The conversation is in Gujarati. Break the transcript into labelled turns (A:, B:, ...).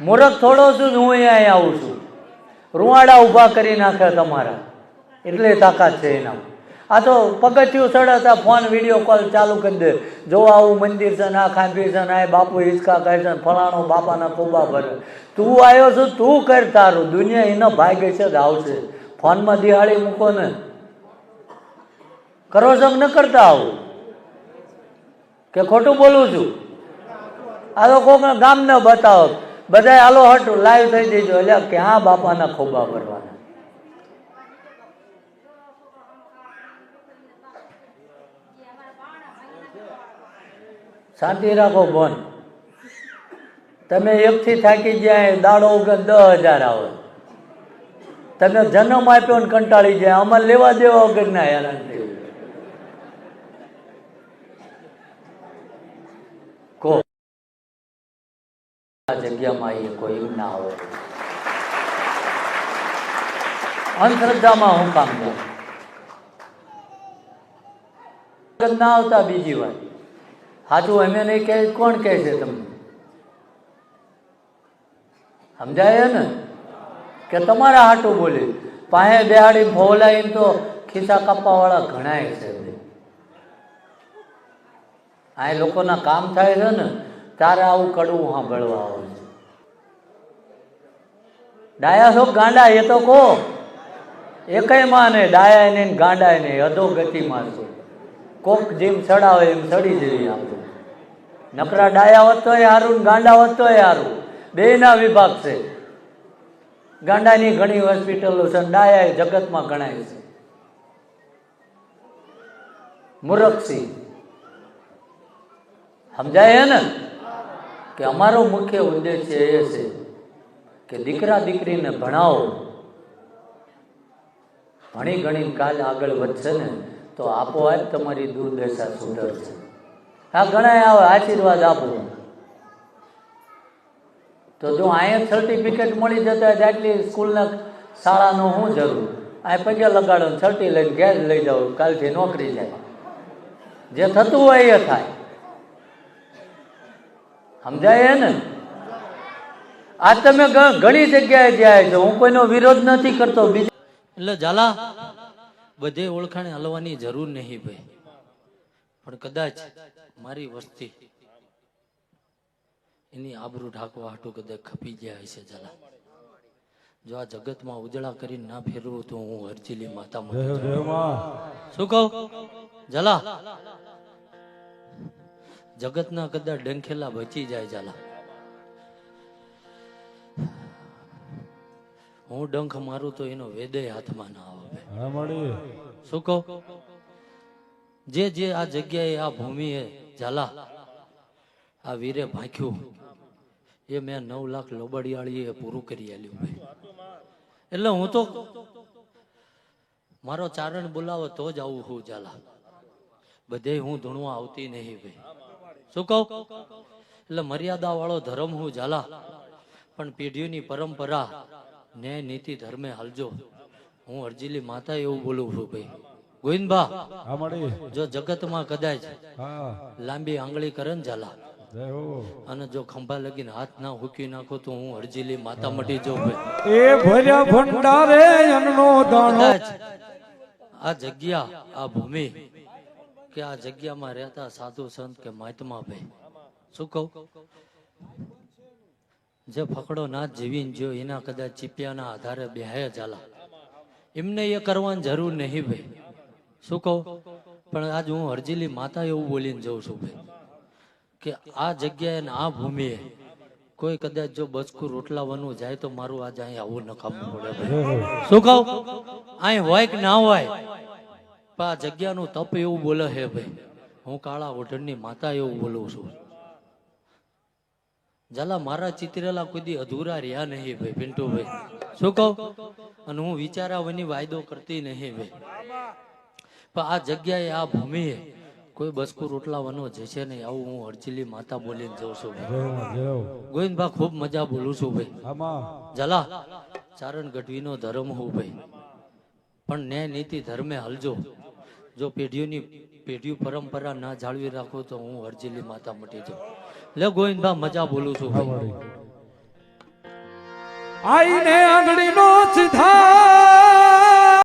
A: મૂરખ થોડો છું ને હું અહીંયા આવું છું. રૂવાડા ઊભા કરી નાખે તમારા. એટલે તાકાત છે એના આ તો પગથિયું ચડતા ફોન વીડિયો કોલ ચાલુ કરી દે. જો આવું મંદિર છે ના ખાંભી છે ના બાપુ હિંચકા કરે છે ને ફલાણો બાપાના કોબા ભરે. તું આવ્યો છું, તું કર તારું. દુનિયા એનો ભાગ્ય છે જ આવશે. ફોનમાં દિહાળી મૂકો ને. કરો છો ન કરતા આવું? કે ખોટું બોલું છું? આ તો કોક ગામને બતાવો. બધા હાલો હટું લાઈવ થઈ દેજો એટલે ક્યાં બાપાના ખોબા ભરવાના. શાંતિ રાખો બોન તમે એકથી થાકી જાય દાડો ઉગે દસ હજાર આવે. તમે જન્મ આપ્યો ને કંટાળી જાય અમારે લેવા દેવા વગર ના હેરાન થયું કો આ જગ્યામાં એ કોઈ ના હોય. અંધશ્રદ્ધામાં હું કામ કરું? ના આવતા બીજી વાત. સાચું અમે નહીં કહે, કોણ કહે છે તમને? સમજાય ને? કે તમારા હાટું બોલે. પાસે બેહાડી ફોલાઈને તો ખિસ્સા કાપવા વાળા ઘણાય છે. આ લોકોના કામ થાય છે ને તારે આવું કડવું સાંભળવા આવે છે. ડાયા છો ગાંડા, એ તો કહો. એકયમાં નહીં ડાયા ને ગાંડા નહીં, અધો ગતિમાં છો. કોક જેમ ચડાવે એમ ચડી જઈએ આપણું નકરા ડાયા હોત તોય હારું ગાંડા હોત તોય હારું. બેયના વિભાગ છે. ગાંડાની ઘણી હોસ્પિટલો છે ડાયા જગતમાં ગણાય છે. મુરક્ષી સમજાય ને? કે અમારો મુખ્ય ઉદ્દેશ્ય એ છે કે દીકરા દીકરીને ભણાવો. ભણી ગણી કાલ આગળ વધશે ને, તો આપોઆપ તમારી દુર્દશા સુધરશે. આ ઘણા આવે આશીર્વાદ આપો. તો જો અહીંયા સર્ટિફિકેટ મળી જતા હોય આટલી સ્કૂલના શાળાનો શું જરૂર? આ પગે લગાડો સર્ટી લઈને ઘેર લઈ જાઓ, કાલથી નોકરી જાય. જે થતું હોય એ થાય. સમજાય ને? આ તમે ઘણી જગ્યાએ જાય છો. હું કોઈનો વિરોધ નથી કરતો. બીજા એટલે ઝાલા બધે ઓળખાણે હલવાની જરૂર નહીં ભાઈ. પણ કદાચ મારી વસ્તી એની આબરૂ ઢાંકવા હાટું કદાચ ખપી ગયા હશે ઝાલા. જો આ જગતમાં ઉજળા કરીને ના ફેરવું તો હું હરજીલી માતા શું કહું? ઝાલા જગતના કદાચ ડંખેલા બચી જાય ઝાલા. હું ડંખ મારું તો એનો વેદે હાથમાં ના આવે શું કહો? જે જે આ જગ્યાએ આ ભૂમિએ ઝાલા આ વીરે ભાંખ્યું એ મેં નવ લાખ લોબડિયાળીએ પૂરું કરી આલ્યું ભાઈ. એટલે હું તો મારો ચારણ બોલાવો તો જ આવું હું ઝાલા. બધે હું ધૂણવા આવતી નહીં ભાઈ. શું કહું? એટલે મર્યાદા વાળો ધર્મ હું ઝાલા. પણ પેઢીઓની પરંપરા ન્યાય નીતિ ધર્મે હાલજો. હું અરજીલી માતા એવું બોલું છું ભાઈ.
B: ગોવિંદભા
A: જો જગતમાં કદાચ લાંબી આંગળી કરે ને ઝાલા. અને જો ખંભા લગીને હાથ ના હુકી નાખો તો હું અરજીલી માતા મટી જાઉં ભાઈ.
B: એ ભર્યા ભંડારે અન્નનો દાણો.
A: આ જગ્યા આ ભૂમિ કે આ જગ્યામાં રહેતા સાધુ સંત કે મહાત્મા ભાઈ. શું કહું? જે ફકડો ના જીવીને જો એના કદાચ ચીપિયાના આધારે બેહાય ચાલા એમને એ કરવાની જરૂર નહીં ભાઈ. શું કહું? પણ આજ હું હરજીલી માતા એવું બોલીને જઉં છું ભાઈ કે આ જગ્યાએ ને આ ભૂમિએ કોઈ કદાચ જો બચકું રોટલાવાનું જાય તો મારું આજ અહીં આવું નકામું પડે શું કહું? અહીં હોય કે ના હોય? પણ આ જગ્યાનું તપ એવું બોલે હે ભાઈ. હું કાળા ઓઢણની માતા એવું બોલું છું. જલા મારા ચિતરેલા કોઈ અધૂરા રહ્યા નહીં ભાઈ પિન્ટુભાઈ. શું કહું? અને હું વિચારાવાની વાયદો કરતી નહીં ભાઈ. પણ આ જગ્યાએ આ ભૂમિએ કોઈ બસકુ રોટલાવાનો જશે નહીં. આવું હું અરજીલી માતા બોલીને જઉં છું ગોવિંદભા ખૂબ મજા બોલું છું ભાઈ. જલા ચારણ ગઢવીનો ધર્મ હું ભાઈ. પણ ન્યાય નીતિ ધર્મે હલજો. જો પેઢીઓની પેઢીઓ પરંપરા ના જાળવી રાખો તો હું હરજીલી માતા મટી જાઉં. લે ગોવિંદભા મજા બોલું છું
B: આઈને આંગળીનો સીધા